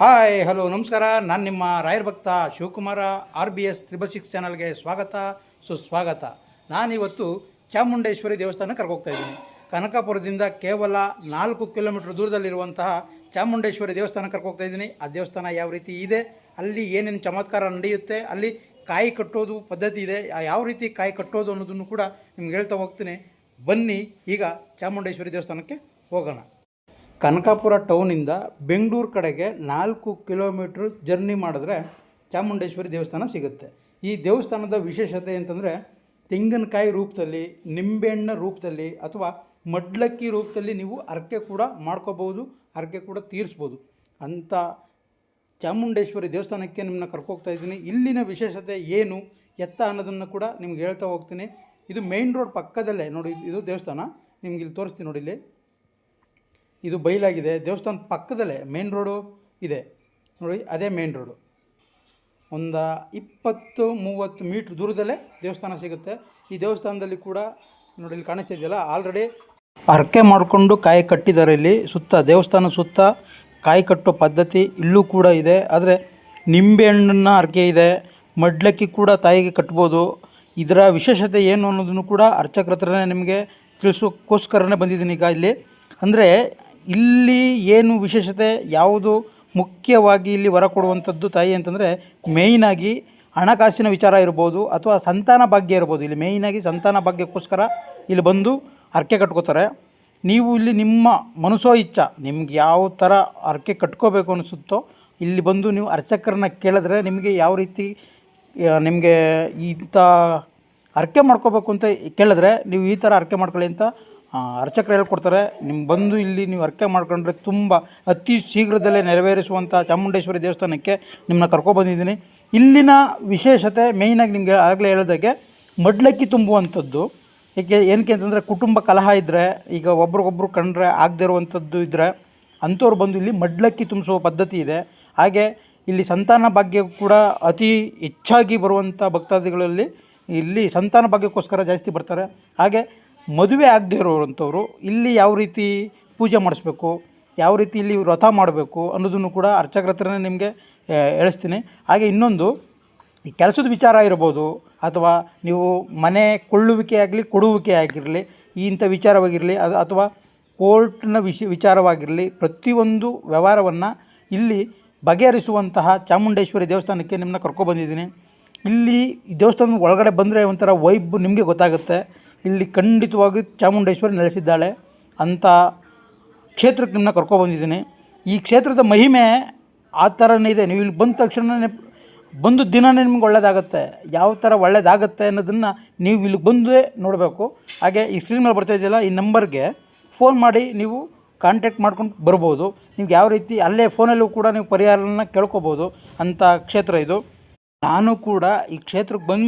Hi hello ನಮಸ್ಕಾರ. ನಾನು ನಿಮ್ಮ ರಾಯರ್ ಭಕ್ತ Shivakumar R B S triple six ಚಾನಲ್ಗೆ ಸ್ವಾಗತ, ಸುಸ್ವಾಗತ. ನಾನಿವತ್ತು ಚಾಮುಂಡೇಶ್ವರಿ ದೇವಸ್ಥಾನಕ್ಕೆ ಕರ್ಕೋಗ್ತಾ ಇದ್ದೀನಿ. ಕನಕಾಪುರದಿಂದ ಕೇವಲ ನಾಲ್ಕು ಕಿಲೋಮೀಟರ್ ದೂರದಲ್ಲಿರುವಂತಹ ಚಾಮುಂಡೇಶ್ವರಿ ದೇವಸ್ಥಾನ ಕರ್ಕೋಗ್ತಾ ಇದ್ದೀನಿ. ಆ ದೇವಸ್ಥಾನ ಯಾವ ರೀತಿ ಇದೆ, ಅಲ್ಲಿ ಏನೇನು ಚಮತ್ಕಾರ ನಡೆಯುತ್ತೆ, ಅಲ್ಲಿ ಕಾಯಿ ಕಟ್ಟೋದು ಪದ್ಧತಿ ಇದೆ ಯಾವ ರೀತಿ ಕಾಯಿ ಕಟ್ಟೋದು ಅನ್ನೋದನ್ನು ಕೂಡ ನಿಮ್ಗೆ ಹೇಳ್ತಾ ಹೋಗ್ತೀನಿ. ಬನ್ನಿ, ಈಗ ಚಾಮುಂಡೇಶ್ವರಿ ದೇವಸ್ಥಾನಕ್ಕೆ ಹೋಗೋಣ. ಕನಕಾಪುರ ಟೌನಿಂದ ಬೆಂಗಳೂರು ಕಡೆಗೆ ನಾಲ್ಕು ಕಿಲೋಮೀಟ್ರ್ ಜರ್ನಿ ಮಾಡಿದ್ರೆ ಚಾಮುಂಡೇಶ್ವರಿ ದೇವಸ್ಥಾನ ಸಿಗುತ್ತೆ. ಈ ದೇವಸ್ಥಾನದ ವಿಶೇಷತೆ ಅಂತಂದರೆ ತೆಂಗಿನಕಾಯಿ ರೂಪದಲ್ಲಿ, ನಿಂಬೆಹಣ್ಣ ರೂಪದಲ್ಲಿ ಅಥವಾ ಮಡ್ಲಕ್ಕಿ ರೂಪದಲ್ಲಿ ನೀವು ಅರಕೆ ಕೂಡ ಮಾಡ್ಕೋಬೋದು ಅರಕೆ ಕೂಡ ತೀರಿಸ್ಬೋದು. ಅಂಥ ಚಾಮುಂಡೇಶ್ವರಿ ದೇವಸ್ಥಾನಕ್ಕೆ ನಿಮ್ಮನ್ನ ಕರ್ಕೋಗ್ತಾ ಇದ್ದೀನಿ. ಇಲ್ಲಿನ ವಿಶೇಷತೆ ಏನು, ಎತ್ತ ಅನ್ನೋದನ್ನು ಕೂಡ ನಿಮ್ಗೆ ಹೇಳ್ತಾ ಹೋಗ್ತೀನಿ. ಇದು ಮೇಯ್ನ್ ರೋಡ್ ಪಕ್ಕದಲ್ಲೇ, ನೋಡಿ, ಇದು ದೇವಸ್ಥಾನ. ನಿಮ್ಗೆ ಇಲ್ಲಿ ತೋರಿಸ್ತೀನಿ ನೋಡಿ ಇಲ್ಲಿ. ಇದು ಬಯಲಾಗಿದೆ. ದೇವಸ್ಥಾನ ಪಕ್ಕದಲ್ಲೇ ಮೇನ್ ರೋಡು ಇದೆ. ನೋಡಿ, ಅದೇ ಮೇನ್ ರೋಡು ಒಂದು ಇಪ್ಪತ್ತು ಮೂವತ್ತು ಮೀಟ್ರ್ ದೂರದಲ್ಲೇ ದೇವಸ್ಥಾನ ಸಿಗುತ್ತೆ. ಈ ದೇವಸ್ಥಾನದಲ್ಲಿ ಕೂಡ ನೋಡಿ, ಇಲ್ಲಿ ಕಾಣಿಸ್ತಿದೆಯಲ್ಲ ಆಲ್ರೆಡಿ ಹರಕೆ ಮಾಡಿಕೊಂಡು ಕಾಯಿ ಕಟ್ಟಿದ್ದಾರೆ ಇಲ್ಲಿ. ಸುತ್ತ, ದೇವಸ್ಥಾನ ಸುತ್ತ ಕಾಯಿ ಕಟ್ಟೋ ಪದ್ಧತಿ ಇಲ್ಲೂ ಕೂಡ ಇದೆ. ಆದರೆ ನಿಂಬೆಹಣ್ಣನ್ನು ಹರಕೆ ಇದೆ. ಮಡ್ಲಕ್ಕಿ ಕೂಡ ತಾಯಿಗೆ ಕಟ್ಬೋದು. ಇದರ ವಿಶೇಷತೆ ಏನು ಅನ್ನೋದನ್ನು ಕೂಡ ಅರ್ಚಕರ ಹತ್ರನೇ ನಿಮಗೆ ತಿಳಿಸೋಕ್ಕೋಸ್ಕರನೇ ಬಂದಿದ್ದೀನಿ ಈಗ ಇಲ್ಲಿ. ಅಂದರೆ ಇಲ್ಲಿ ಏನು ವಿಶೇಷತೆ? ಯಾವುದು ಮುಖ್ಯವಾಗಿ ಇಲ್ಲಿ ವರ ಕೊಡುವಂಥದ್ದು ತಾಯಿ ಅಂತಂದರೆ ಮೇಯ್ನಾಗಿ ಹಣಕಾಸಿನ ವಿಚಾರ ಇರ್ಬೋದು ಅಥವಾ ಸಂತಾನ ಭಾಗ್ಯ ಇರ್ಬೋದು. ಇಲ್ಲಿ ಮೇಯ್ನಾಗಿ ಸಂತಾನ ಭಾಗ್ಯಕ್ಕೋಸ್ಕರ ಇಲ್ಲಿ ಬಂದು ಹರಕೆ ಕಟ್ಕೋತಾರೆ. ನೀವು ಇಲ್ಲಿ ನಿಮ್ಮ ಮನಸ್ಸೋ ಇಚ್ಛ, ನಿಮ್ಗೆ ಯಾವ ಥರ ಹರಕೆ ಕಟ್ಕೋಬೇಕು ಅನಿಸುತ್ತೋ ಇಲ್ಲಿ ಬಂದು ನೀವು ಅರ್ಚಕರನ್ನ ಕೇಳಿದ್ರೆ ನಿಮಗೆ ಯಾವ ರೀತಿ ನಿಮಗೆ ಇಂಥ ಹರಕೆ ಮಾಡ್ಕೋಬೇಕು ಅಂತ ಕೇಳಿದ್ರೆ ನೀವು ಈ ಥರ ಹರಕೆ ಮಾಡ್ಕೊಳ್ಳಿ ಅಂತ ಅರ್ಚಕರು ಹೇಳ್ಕೊಡ್ತಾರೆ ನಿಮ್ಮ ಬಂದು ಇಲ್ಲಿ ನೀವು ಅರ್ಕೆ ಮಾಡ್ಕೊಂಡ್ರೆ ತುಂಬ ಅತಿ ಶೀಘ್ರದಲ್ಲೇ ನೆರವೇರಿಸುವಂಥ ಚಾಮುಂಡೇಶ್ವರಿ ದೇವಸ್ಥಾನಕ್ಕೆ ನಿಮ್ಮನ್ನ ಕರ್ಕೊಬಂದಿದ್ದೀನಿ ಇಲ್ಲಿನ ವಿಶೇಷತೆ ಮೇಯ್ನಾಗಿ ನಿಮಗೆ ಆಗಲೇ ಹೇಳಿದಾಗೆ ಮಡ್ಲಕ್ಕಿ ತುಂಬುವಂಥದ್ದು, ಏಕೆ, ಏನಕ್ಕೆ ಅಂತಂದರೆ ಕುಟುಂಬ ಕಲಹ ಇದ್ದರೆ ಈಗ ಒಬ್ರಿಗೊಬ್ರು ಕಂಡ್ರೆ ಆಗದೇ ಇರುವಂಥದ್ದು ಇದ್ದರೆ ಅಂಥವ್ರು ಬಂದು ಇಲ್ಲಿ ಮಡ್ಲಕ್ಕಿ ತುಂಬಿಸುವ ಪದ್ಧತಿ ಇದೆ. ಹಾಗೆ ಇಲ್ಲಿ ಸಂತಾನ ಭಾಗ್ಯ ಕೂಡ ಅತಿ ಹೆಚ್ಚಾಗಿ ಬರುವಂಥ ಭಕ್ತಾದಿಗಳಲ್ಲಿ ಇಲ್ಲಿ ಸಂತಾನ ಭಾಗ್ಯಕ್ಕೋಸ್ಕರ ಜಾಸ್ತಿ ಬರ್ತಾರೆ. ಹಾಗೆ ಮದುವೆ ಆಗದೆ ಇರೋವಂಥವ್ರು ಇಲ್ಲಿ ಯಾವ ರೀತಿ ಪೂಜೆ ಮಾಡಿಸ್ಬೇಕು, ಯಾವ ರೀತಿ ಇಲ್ಲಿ ವ್ರತ ಮಾಡಬೇಕು ಅನ್ನೋದನ್ನು ಕೂಡ ಅರ್ಚಕರ ಹತ್ರನೇ ನಿಮಗೆ ಹೇಳಿಸ್ತೀನಿ. ಹಾಗೆ ಇನ್ನೊಂದು, ಈ ಕೆಲಸದ ವಿಚಾರ ಇರ್ಬೋದು ಅಥವಾ ನೀವು ಮನೆ ಕೊಳ್ಳುವಿಕೆ ಆಗಲಿ, ಕೊಡುವಿಕೆ ಆಗಿರಲಿ ಇಂಥ ವಿಚಾರವಾಗಿರಲಿ ಅದು ಅಥವಾ ಕೋರ್ಟ್ನ ವಿಷ, ವಿಚಾರವಾಗಿರಲಿ, ಪ್ರತಿಯೊಂದು ವ್ಯವಹಾರವನ್ನು ಇಲ್ಲಿ ಬಗೆಹರಿಸುವಂತಹ ಚಾಮುಂಡೇಶ್ವರಿ ದೇವಸ್ಥಾನಕ್ಕೆ ನಿಮ್ಮನ್ನ ಕರ್ಕೊಬಂದಿದ್ದೀನಿ ಇಲ್ಲಿ ದೇವಸ್ಥಾನದ ಒಳಗಡೆ ಬಂದರೆ ಒಂಥರ ವೈಬ್ ನಿಮಗೆ ಗೊತ್ತಾಗುತ್ತೆ. ಇಲ್ಲಿ ಖಂಡಿತವಾಗಿ ಚಾಮುಂಡೇಶ್ವರಿ ನೆಲೆಸಿದ್ದಾಳೆ ಅಂತ ಕ್ಷೇತ್ರಕ್ಕೆ ನಿಮ್ಮನ್ನ ಕರ್ಕೊಬಂದಿದ್ದೀನಿ ಈ ಕ್ಷೇತ್ರದ ಮಹಿಮೆ ಆ ಥರನೇ ಇದೆ. ನೀವು ಇಲ್ಲಿ ಬಂದ ತಕ್ಷಣನೇ ಬಂದು ದಿನನೇ ನಿಮ್ಗೆ ಒಳ್ಳೆಯದಾಗುತ್ತೆ ಯಾವ ಥರ ಒಳ್ಳೇದಾಗುತ್ತೆ ಅನ್ನೋದನ್ನು ನೀವು ಇಲ್ಲಿ ಬಂದೇ ನೋಡಬೇಕು. ಹಾಗೆ ಈ ಸ್ಕ್ರೀನ್ ಮೇಲೆ ಬರ್ತಾ ಇದೆಯಲ್ಲ, ಈ ನಂಬರ್ಗೆ ಫೋನ್ ಮಾಡಿ ನೀವು ಕಾಂಟ್ಯಾಕ್ಟ್ ಮಾಡ್ಕೊಂಡು ಬರ್ಬೋದು. ನಿಮ್ಗೆ ಯಾವ ರೀತಿ ಅಲ್ಲೇ ಫೋನಲ್ಲೂ ಕೂಡ ನೀವು ಪರಿಹಾರನ ಕೇಳ್ಕೊಬೋದು ಅಂಥ ಕ್ಷೇತ್ರ ಇದು. ನಾನು ಕೂಡ ಈ ಕ್ಷೇತ್ರಕ್ಕೆ ಬಂದ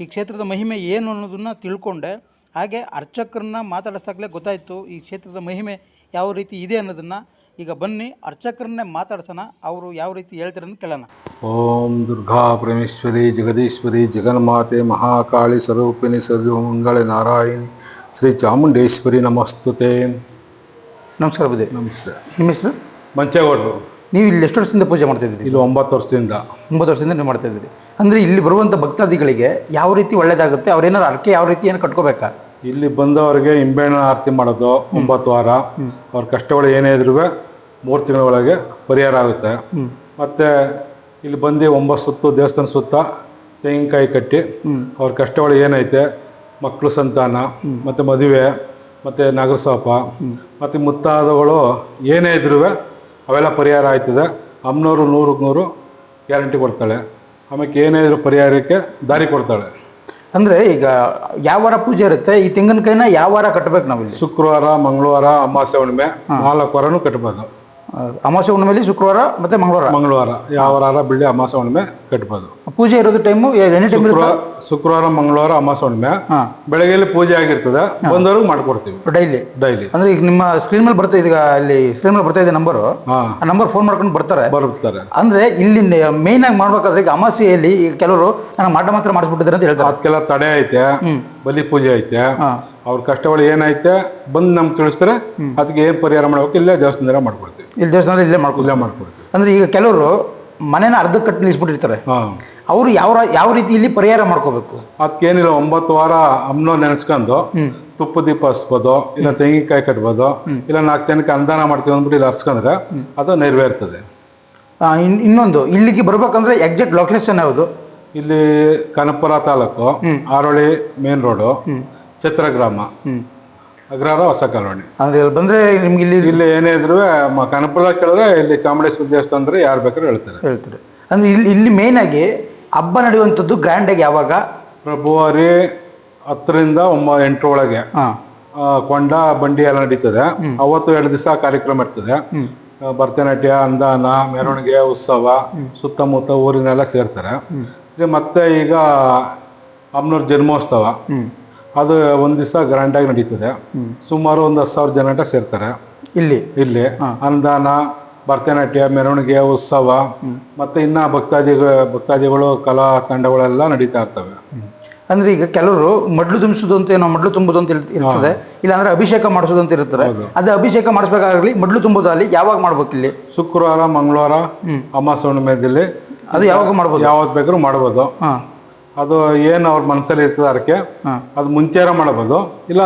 ಈ ಕ್ಷೇತ್ರದ ಮಹಿಮೆ ಏನು ಅನ್ನೋದನ್ನು ತಿಳ್ಕೊಂಡೆ. ಹಾಗೆ ಅರ್ಚಕರನ್ನ ಮಾತಾಡಿಸ್ದಾಗಲೇ ಗೊತ್ತಾಯಿತು ಈ ಕ್ಷೇತ್ರದ ಮಹಿಮೆ ಯಾವ ರೀತಿ ಇದೆ ಅನ್ನೋದನ್ನು. ಈಗ ಬನ್ನಿ ಅರ್ಚಕರನ್ನೇ ಮಾತಾಡ್ಸೋಣ ಅವರು ಯಾವ ರೀತಿ ಹೇಳ್ತಾರೆ ಅಂತ ಕೇಳೋಣ. ಓಂ ದುರ್ಗಾ ಪರಮೇಶ್ವರಿ ಜಗದೀಶ್ವರಿ ಜಗನ್ಮಾತೆ ಮಹಾಕಾಳಿ ಸ್ವರೂಪಿಣಿ ಸರ್ವಮಂಗಳ ನಾರಾಯಣಿ ಶ್ರೀ ಚಾಮುಂಡೇಶ್ವರಿ ನಮಸ್ತುತೆ. ನಮಸ್ಕಾರ ಬುದ್ಧಿ ನಮಸ್ತೆ. ನಿಮ್ಮ ಹೆಸರು? ಮಂಚೇಗೌಡರು. ನೀವು ಇಲ್ಲಿ ಎಷ್ಟು ವರ್ಷದಿಂದ ಪೂಜೆ ಮಾಡ್ತಾ ಇದ್ದೀರಿ? ಇಲ್ಲಿ ಒಂಬತ್ತು ವರ್ಷದಿಂದ. ಒಂಬತ್ತು ವರ್ಷದಿಂದ ನೀವು ಮಾಡ್ತಾ ಇದ್ದೀರಿ. ಅಂದರೆ ಇಲ್ಲಿ ಬರುವಂಥ ಭಕ್ತಾದಿಗಳಿಗೆ ಯಾವ ರೀತಿ ಒಳ್ಳೇದಾಗುತ್ತೆ? ಅವ್ರೇನಾದ್ರು ಅರ್ಕೆ ಯಾವ ರೀತಿ ಏನು ಕಟ್ಕೋಬೇಕಾ? ಇಲ್ಲಿ ಬಂದವರಿಗೆ ನಿಂಬೆಹಣ್ಣು ಆರತಿ ಮಾಡೋದು ಒಂಬತ್ತು ವಾರ. ಅವ್ರ ಕಷ್ಟಗಳು ಏನೇ ಇದ್ರೂ ಮೂರು ತಿಂಗಳ ಒಳಗೆ ಪರಿಹಾರ ಆಗುತ್ತೆ. ಮತ್ತು ಇಲ್ಲಿ ಬಂದು ಒಂಬತ್ತು ಸುತ್ತು ದೇವಸ್ಥಾನ ಸುತ್ತ ತೆಂಗಿನಕಾಯಿ ಕಟ್ಟಿ ಅವ್ರ ಕಷ್ಟಗಳು ಏನೈತೆ? ಮಕ್ಕಳು ಸಂತಾನ ಮತ್ತು ಮದುವೆ ಮತ್ತು ನಾಗರಸೋಪ ಮತ್ತು ಮುತ್ತಾದಗಳು ಏನೇ ಇದ್ರೂ ಅವೆಲ್ಲ ಪರಿಹಾರ ಆಯ್ತದೆ. ಅಮ್ಮನವರು ನೂರಕ್ಕೆ ನೂರು ಗ್ಯಾರಂಟಿ ಕೊಡ್ತಾಳೆ. ಆಮೇಲೆ ಏನೇ ಇದ್ರೂ ಪರಿಹಾರಕ್ಕೆ ದಾರಿ ಕೊಡ್ತಾಳೆ. ಅಂದರೆ ಈಗ ಯಾವ ವಾರ ಪೂಜೆ ಇರುತ್ತೆ? ಈ ತೆಂಗಿನಕಾಯಿನ ಯಾವ ವಾರ ಕಟ್ಟಬೇಕು ನಾವಿಲ್ಲಿ? ಶುಕ್ರವಾರ ಮಂಗಳವಾರ ಅಮಾವಾಸ್ಯ ಹುಣ್ಣಿಮೆ ನಾಲ್ಕು ವಾರನೂ ಕಟ್ಬೋದು ಅಮಾವಾಸ್ಯೆ ಹುಣ್ಣಿಮೆಯಲ್ಲಿ ಶುಕ್ರವಾರ ಮತ್ತೆ ಮಂಗಳವಾರ. ಮಂಗಳವಾರ. ಯಾವ ವಾರ ಬಿಡಿ ಅಮಾವಾಸ್ಯೆ ಹುಣ್ಣಿಮೆ ಕಟ್ಬೋದು. ಪೂಜೆ ಇರೋದು ಟೈಮು ಎನಿ ಟೈಮ್ ಶುಕ್ರವಾರ ಮಂಗಳವಾರ ಅಮಾವಾಸ್ಯೆ ಹುಣ್ಣಿಮೆ ಬೆಳಗ್ಗೆಯಲ್ಲಿ ಪೂಜೆ ಆಗಿರ್ತದೆ. ಬಂದವರೆಗೂ ಮಾಡ್ಕೊಡ್ತೀವಿ. ಡೈಲಿ ಡೈಲಿ ಅಂದ್ರೆ ಈಗ ನಿಮ್ಮ ಸ್ಕ್ರೀನ್ ಮೇಲೆ ಬರ್ತಾ ಇದೀಗ ಈಗ ಅಲ್ಲಿ ಸ್ಕ್ರೀನ್ ಮೇಲೆ ಬರ್ತಾ ಇದೆ ನಂಬರು ಆ ನಂಬರ್ ಫೋನ್ ಮಾಡ್ಕೊಂಡು ಬರ್ತಾರೆ. ಬರ್ತಾರೆ. ಅಂದ್ರೆ ಇಲ್ಲಿ ಮೇನ್ ಆಗಿ ಮಾಡ್ಬೇಕಾದ್ರೆ ಈಗ ಅಮಾವಾಸ್ಯೆಯಲ್ಲಿ ಈಗ ಕೆಲವರು ನಾನು ಮಾಟ ಮಾತ್ರ ಮಾಡಿಸ್ಬಿಟ್ಟಿದ್ದಾರೆ ಅಂತ ಹೇಳ್ತಾರೆ. ಅದಕ್ಕೆಲ್ಲ ತಡೆ ಐತೆ ಬಲಿ ಪೂಜೆ ಐತೆ. ಹಾ. ಅವ್ರ ಕಷ್ಟಗಳು ಏನೈತೆ ಬಂದು ನಮ್ಗೆ ತಿಳಿಸ್ತಾರೆ. ಅದಕ್ಕೆ ಏನು ಪರಿಹಾರ ಮಾಡಬೇಕು? ಇಲ್ಲೇ ದೇವಸ್ಥಾನದಾಗ ಮಾಡ್ಕೊಡ್ತೀವಿ. ಇಲ್ಲಿ ದೇವಸ್ಥಾನ ಇಲ್ಲೇ ಮಾಡ್ಕೊ ಇಲ್ಲೇ ಮಾಡ್ಕೊಡ್ತೀವಿ. ಅಂದರೆ ಈಗ ಕೆಲವರು ಮನೇನ ಅರ್ಧ ಕಟ್ಟಿ ನಿಲ್ಲಿಸ್ಬಿಟ್ಟಿರ್ತಾರೆ ಅವರು ಯಾವ ಯಾವ ರೀತಿ ಇಲ್ಲಿ ಪರಿಹಾರ ಮಾಡ್ಕೋಬೇಕು? ಅದಕ್ಕೇನಿಲ್ಲ ಒಂಬತ್ತು ವಾರ ಅಮ್ನೋ ನೆನೆಸ್ಕೊಂಡು ತುಪ್ಪ ದೀಪ ಹಚ್ಬೋದು ಇಲ್ಲ ತೆಂಗಿನಕಾಯಿ ಕಟ್ಬೋದು ಇಲ್ಲ ನಾಲ್ಕು ಜನಕ್ಕೆ ಅನುದಾನ ಮಾಡ್ತೀವಿ ಅಂದ್ಬಿಟ್ಟು ಇಲ್ಲಿ ಹರ್ಸ್ಕೊಂಡ್ರೆ ಅದು ನೆರವೇರ್ತದೆ. ಇನ್ನೊಂದು ಇಲ್ಲಿಗೆ ಬರ್ಬೇಕಂದ್ರೆ ಎಕ್ಸಾಕ್ಟ್ ಲೊಕೇಶನ್ ಯಾವುದು? ಇಲ್ಲಿ ಕನಪುರ ತಾಲೂಕು ಆರೋಳಿ ಮೇನ್ ರೋಡು. ಚಿತ್ರಗ್ರಾಮ. ಅಗ್ರಹಾರ ಹೊಸ ಕಾಲೋನಿ. ಅಂದ್ರೆ ಇಲ್ಲಿ ಬಂದ್ರೆ ನಿಮ್ಗೆ ಇಲ್ಲಿ ಇಲ್ಲಿ ಏನೇ ಇದ್ರು ಕನಪುರ ಕೇಳಿದ್ರೆ ಇಲ್ಲಿ ಚಾಮುಂಡೇಶ್ವರಿ ದೇವಸ್ಥಾನ ಅಂದ್ರೆ ಯಾರು ಬೇಕಾದ್ರೂ ಹೇಳ್ತಾರೆ. ಹೇಳ್ತಾರೆ. ಅಂದ್ರೆ ಇಲ್ಲಿ ಇಲ್ಲಿ ಮೇನ್ ಆಗಿ ಹಬ್ಬ ನಡೆಯುವಂಥದ್ದು ಗ್ರ್ಯಾಂಡ್ ಆಗಿ ಯಾವಾಗ? ಫೆಬ್ರವರಿ ಹತ್ತರಿಂದ ಒಂಬ ಎಂಟರ ಒಳಗೆ. ಹಾ. ಆ, ಕೊಂಡ ಬಂಡಿ ಎಲ್ಲ ನಡೀತದೆ. ಅವತ್ತು ಎರಡು ದಿವಸ ಕಾರ್ಯಕ್ರಮ ಇರ್ತದೆ. ಆ, ಭರತನಾಟ್ಯ ಅಂದಾನ ಮೆರವಣಿಗೆ ಉತ್ಸವ ಸುತ್ತಮುತ್ತ ಊರಿನೆಲ್ಲ ಸೇರ್ತಾರೆ. ಇದು ಮತ್ತೆ ಈಗ ಅಮ್ನೂರ್ ಜನ್ಮೋತ್ಸವ. ಅದು ಒಂದು ದಿವಸ ಗ್ರ್ಯಾಂಡಾಗಿ ನಡೀತದೆ. ಸುಮಾರು ಒಂದು ಹತ್ತು ಸಾವಿರ ಜನ ಗಂಟ ಸೇರ್ತಾರೆ. ಇಲ್ಲಿ? ಇಲ್ಲಿ. ಅನುದಾನ ಭರತನಾಟ್ಯ ಮೆರವಣಿಗೆ ಉತ್ಸವ ಮತ್ತೆ ಇನ್ನ ಭಕ್ತಾದಿ ಭಕ್ತಾದಿಗಳು ಕಲಾ ತಂಡಗಳೆಲ್ಲ ನಡೀತಾ ಇರ್ತವೆ. ಅಂದ್ರೆ ಈಗ ಕೆಲವರು ಮಡ್ಲು ತುಂಬಿಸೋದು ಅಂತ ಏನೋ ಮಡ್ಲು ತುಂಬುದು ಅಂತ ಇರ್ತದೆ. ಇಲ್ಲ ಅಂದ್ರೆ ಅಭಿಷೇಕ ಮಾಡಿಸೋದು ಅಂತ ಇರ್ತಾರೆ ಅದು ಅಭಿಷೇಕ ಮಾಡಿಸ್ಬೇಕಾಗಲಿ ಮಡ್ಲು ತುಂಬೋದಲ್ಲಿ ಯಾವಾಗ ಮಾಡ್ಬೇಕು ಇಲ್ಲಿ? ಶುಕ್ರವಾರ ಮಂಗಳವಾರ ಅಮಾಸ ಹುಣ್ಣಿಮೆದಲ್ಲಿ ಅದು ಯಾವಾಗ ಮಾಡ್ಬೋದು? ಯಾವಾಗ ಬೇಕಾದ್ರೂ ಮಾಡ್ಬೋದು. ಹಾ. ಅದು ಏನು ಅವ್ರ ಮನಸ್ಸಲ್ಲಿ ಇರ್ತದೆ ಅದಕ್ಕೆ. ಅದು ಮುಂಚೆರ ಮಾಡಬಹುದು ಇಲ್ಲ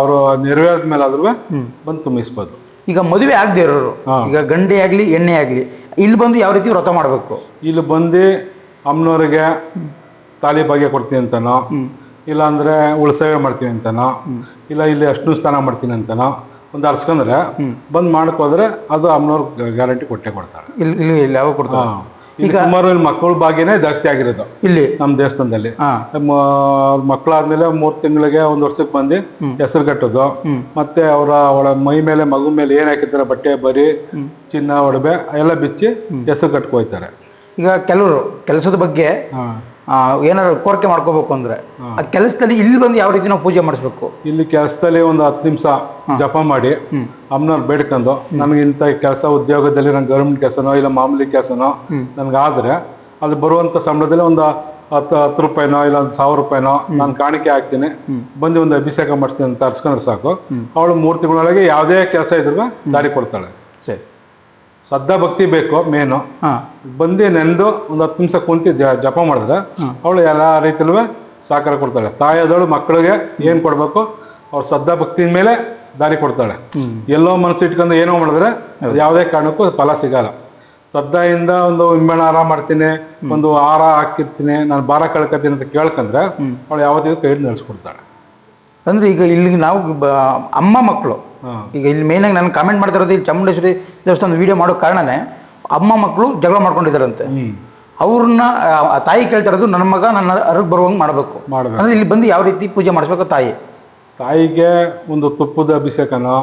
ಅವರು ನೆರವೇರಿದ ಮೇಲೆ ಆದ್ರೂ ಬಂದು ತುಂಬಿಸ್ಬೋದು. ಈಗ ಮದುವೆ ಆಗದೆ ಇರೋರು ಈಗ ಗಂಡೆ ಆಗಲಿ ಎಣ್ಣೆ ಆಗಲಿ ಇಲ್ಲಿ ಬಂದು ಯಾವ ರೀತಿ ವ್ರತ ಮಾಡಬೇಕು? ಇಲ್ಲಿ ಬಂದು ಅಮ್ಮನವ್ರಿಗೆ ತಾಲಿ ಭಾಗ್ಯ ಕೊಡ್ತೀನಿ ಅಂತನೋ ಇಲ್ಲ ಅಂದ್ರೆ ಉಳ್ಸೇವೆ ಮಾಡ್ತೀನಿ ಅಂತನೋ ಇಲ್ಲ ಇಲ್ಲಿ ಅಷ್ಟು ಸ್ನಾನ ಮಾಡ್ತೀನಿ ಅಂತನೋ ಒಂದು ಅರ್ಸ್ಕೊಂಡ್ರೆ ಬಂದ್ ಮಾಡ್ಕೋದ್ರೆ ಅದು ಅಮ್ಮನವ್ರ ಗ್ಯಾರಂಟಿ ಕೊಟ್ಟೆ ಕೊಡ್ತಾರೆ. ಇಲ್ಲಿ ಇಲ್ಲಿ ಇಲ್ಲಿ ಯಾವಾಗ ಕೊಡ್ತಾರೆ? ಇಲ್ಲಿ ಸುಮಾರು ಇಲ್ಲಿ ಮಕ್ಕಳ ಭಾಗ್ಯನೇ ಜಾಸ್ತಿ ಆಗಿರೋದು. ಇಲ್ಲಿ? ನಮ್ಮ ದೇವಸ್ಥಾನದಲ್ಲಿ. ಮಕ್ಕಳಾದ್ಮೇಲೆ ಮೂರ್ ತಿಂಗಳಿಗೆ ಒಂದ್ ವರ್ಷಕ್ಕೆ ಬಂದು ಹೆಸರು ಕಟ್ಟೋದು. ಮತ್ತೆ ಅವರ ಅವಳ ಮೈ ಮೇಲೆ ಮಗು ಮೇಲೆ ಏನ್ ಹಾಕಿರ್ತಾರೆ ಬಟ್ಟೆ ಬರಿ ಚಿನ್ನ ಒಡವೆ ಎಲ್ಲ ಬಿಚ್ಚಿ ಹೆಸರು ಕಟ್ಕೋಯ್ತಾರೆ. ಈಗ ಕೆಲವರು ಕೆಲಸದ ಬಗ್ಗೆ ಏನಾದ್ರು ಕೋರಿಕೆ ಮಾಡ್ಕೋಬೇಕು ಅಂದ್ರೆ ಆ ಕೆಲಸದಲ್ಲಿ ಇಲ್ಲಿ ಬಂದು ಯಾವ ರೀತಿ ನಾವು ಪೂಜೆ ಮಾಡಿಸ್ಬೇಕು? ಇಲ್ಲಿ ಕೆಲಸದಲ್ಲಿ ಒಂದು ಹತ್ತು ನಿಮಿಷ ಜಪ ಮಾಡಿ. ಅಮ್ಮನವ್ರು ಬೇಡ್ಕೊಂಡು ನನಗೆ ಇಂಥ ಕೆಲಸ ಉದ್ಯೋಗದಲ್ಲಿ ನನ್ ಗೌರ್ಮೆಂಟ್ ಕೆಲಸನೋ ಇಲ್ಲ ಮಾಮೂಲಿ ಕೆಲಸನೋ ನನ್ಗಾದ್ರೆ ಅದು ಬರುವಂತ ಸಂಬಳದಲ್ಲಿ ಒಂದು ಹತ್ತು ಹತ್ತು ರೂಪಾಯಿನೋ ಇಲ್ಲ ಒಂದು ಸಾವಿರ ರೂಪಾಯಿನೋ ನಾನು ಕಾಣಿಕೆ ಹಾಕ್ತೀನಿ. ಬಂದು ಒಂದು ಅಭಿಷೇಕ ಮಾಡಿಸ್ತೀನಿ ತರ್ಸ್ಕೊಂಡ್ರೆ ಸಾಕು. ಅವಳು ಮೂರು ತಿಂಗಳೊಳಗೆ ಯಾವುದೇ ಕೆಲಸ ಇದ್ರೂ ದಾರಿ ಕೊಡ್ತಾಳೆ. ಸರಿ. ಶ್ರದ್ಧಾ ಭಕ್ತಿ ಬೇಕು ಮೇನು. ಹಾ. ಬಂದು ನೆಂದು ಒಂದು ಹತ್ತು ನಿಮಿಷ ಕುಂತಿ ಜ- ಜಪ ಮಾಡಿದ್ರೆ ಅವಳು ಎಲ್ಲ ರೀತಿಯಲ್ಲೂ ಸಹಕಾರ ಕೊಡ್ತಾಳೆ. ತಾಯಿಯಾದವಳು ಮಕ್ಕಳಿಗೆ ಏನು ಕೊಡಬೇಕು? ಅವ್ರ ಶ್ರದ್ಧಾ ಭಕ್ತಿ ಮೇಲೆ ದಾರಿ ಕೊಡ್ತಾಳೆ. ಎಲ್ಲೋ ಮನಸ್ಸು ಇಟ್ಕೊಂಡು ಏನೋ ಮಾಡಿದ್ರೆ ಅದು ಯಾವುದೇ ಕಾರಣಕ್ಕೂ ಫಲ ಸಿಗಲ್ಲ. ಶ್ರದ್ಧೆಯಿಂದ ಒಂದು ನಿಂಬೆಹಣ್ಣು ಹಾರ ಮಾಡ್ತೀನಿ ಒಂದು ಹಾರ ಹಾಕಿರ್ತೀನಿ ನಾನು ಭಾರ ಕಳ್ಕೊತೀನಿ ಅಂತ ಕೇಳ್ಕೊಂಡ್ರೆ ಅವಳು ಯಾವತ್ತಿಗೂ ಕೈ ನಡೆಸ್ಕೊಡ್ತಾಳೆ ಅಂದ್ರೆ ಈಗ ಇಲ್ಲಿಗೆ ನಾವು ಬ- ಅಮ್ಮ ಮಕ್ಕಳು. ಈಗ ಇಲ್ಲಿ ಮೇನ್ ಆಗಿ ನಾನು ಕಾಮೆಂಟ್ ಮಾಡ್ತಿರೋದು ಇಲ್ಲಿ ಚಾಮುಂಡೇಶ್ವರಿ ದೇವಸ್ಥಾನದ ವಿಡಿಯೋ ಮಾಡೋ ಕಾರಣನೇ ಅಮ್ಮ ಮಕ್ಕಳು ಜಗಳ ಮಾಡ್ಕೊಂಡಿದ್ದಾರಂತೆ. ಅವ್ರನ್ನ ತಾಯಿ ಕೇಳ್ತಾ ಇರೋದು ನನ್ನ ಮಗ ನನ್ನ ಅರಗ್ ಬರುವಂಗೆ ಮಾಡಬೇಕು. ಅಂದ್ರೆ ಇಲ್ಲಿ ಬಂದು ಯಾವ ರೀತಿ ಪೂಜೆ ಮಾಡಿಸ್ಬೇಕು ತಾಯಿ? ತಾಯಿಗೆ ಒಂದು ತುಪ್ಪದ ಅಭಿಷೇಕನೋ.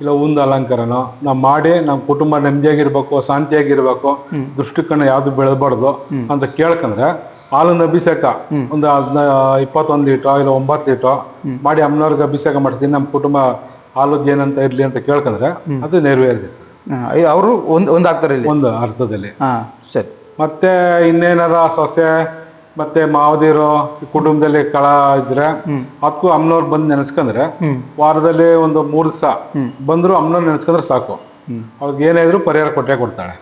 ಇಲ್ಲ ಒಂದು ಅಲಂಕಾರನೋ ನಾವು ಮಾಡಿ ನಮ್ಮ ಕುಟುಂಬ ನೆಮ್ಮದಿಯಾಗಿರ್ಬೇಕು ಶಾಂತಿಯಾಗಿರ್ಬೇಕು ದೃಷ್ಟಿಕೋನ ಯಾವ್ದು ಬೆಳಬಾರ್ದು ಅಂತ ಕೇಳ್ಕಂದ್ರೆ ಹಾಲಿನ ಅಭಿಷೇಕ. ಒಂದು ಹದ್ನ ಇಪ್ಪತ್ತೊಂದು ಲೀಟರ್ ಇಲ್ಲ ಒಂಬತ್ತು ಲೀಟರ್ ಮಾಡಿ ಅಮ್ಮನವ್ರಿಗೆ ಅಭಿಷೇಕ ಮಾಡ್ತೀನಿ ನಮ್ಮ ಕುಟುಂಬ ಹಾಲದ್ದು ಏನಂತ ಇರ್ಲಿ ಅಂತ ಕೇಳ್ಕೊಂಡ್ರೆ ಅದು ನೆರವೇರಿದೆ. ಅವರು ಒಂದು ಒಂದು ಆಗ್ತಾರೆ ಇಲ್ಲಿ? ಒಂದು ಅರ್ಥದಲ್ಲಿ ಹಾ ಸರಿ. ಮತ್ತೆ ಇನ್ನೇನಾರ ಸೊಸೆ ಮತ್ತೆ ಮಾವದಿರು ಕುಟುಂಬದಲ್ಲಿ ಕಳ ಇದ್ರೆ ಅದಕ್ಕೂ ಅಮ್ಮನವ್ರು ಬಂದು ನೆನೆಸ್ಕೊಂಡ್ರೆ ವಾರದಲ್ಲಿ ಒಂದು ಮೂರು ದಿವಸ ಬಂದ್ರು ಅಮ್ಮನವ್ರು ನೆನೆಸ್ಕೊಂಡ್ರೆ ಸಾಕು. ಅವ್ರಿಗೆ ಏನಾದ್ರು ಇದ್ರು ಪರಿಹಾರ ಕೊಟ್ಟೆ ಕೊಡ್ತಾಳೆ.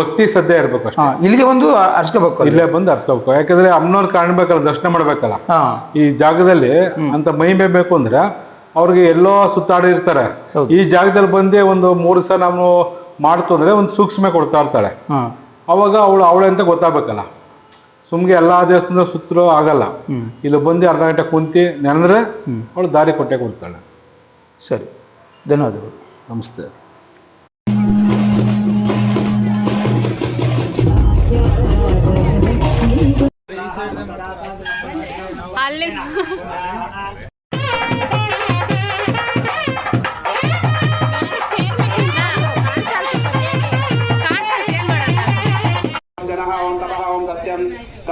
ಭಕ್ತಿ ಸದ್ಯ ಇರ್ಬೇಕು ಇಲ್ಲಿಗೆ ಒಂದು ಅರ್ಸ್ಕೋಬೇಕು ಇಲ್ಲೇ ಬಂದು ಅರ್ಸ್ಕೋಬೇಕು. ಯಾಕಂದ್ರೆ ಅಮ್ಮನವ್ರು ಕಾಣ್ಬೇಕಲ್ಲ ದರ್ಶನ ಮಾಡ್ಬೇಕಲ್ಲ. ಈ ಜಾಗದಲ್ಲಿ ಅಂತ ಮೈ ಬೇಕು ಅಂದ್ರೆ ಅವ್ರಿಗೆ ಎಲ್ಲೋ ಸುತ್ತಾಡಿರ್ತಾರೆ ಈ ಜಾಗದಲ್ಲಿ ಬಂದೇ ಒಂದು ಮೂರು ದಿವಸ ನಾವು ಮಾಡ್ತು ಅಂದ್ರೆ ಒಂದು ಸೂಕ್ಷ್ಮೆ ಕೊಡ್ತಾ ಇರ್ತಾಳೆ. ಹಾ. ಅವಾಗ ಅವಳು ಅವಳೆ ಅಂತ ಗೊತ್ತಾಗ್ಬೇಕಲ್ಲ. ಸುಮ್ಗೆ ಎಲ್ಲಾ ದೇವಸ್ಥಾನ ಸುತ್ತಲೂ ಆಗಲ್ಲ. ಇಲ್ಲಿ ಬಂದು ಅರ್ಧ ಗಂಟೆ ಕುಂತಿ ನೆನೆದ್ರೆ ಅವಳು ದಾರಿ ಕೊಟ್ಟೆ ಕೊಡ್ತಾಳೆ. ಸರಿ. ಧನ್ಯವಾದಗಳು. ನಮಸ್ತೆ. ಅಲ್ಲಿ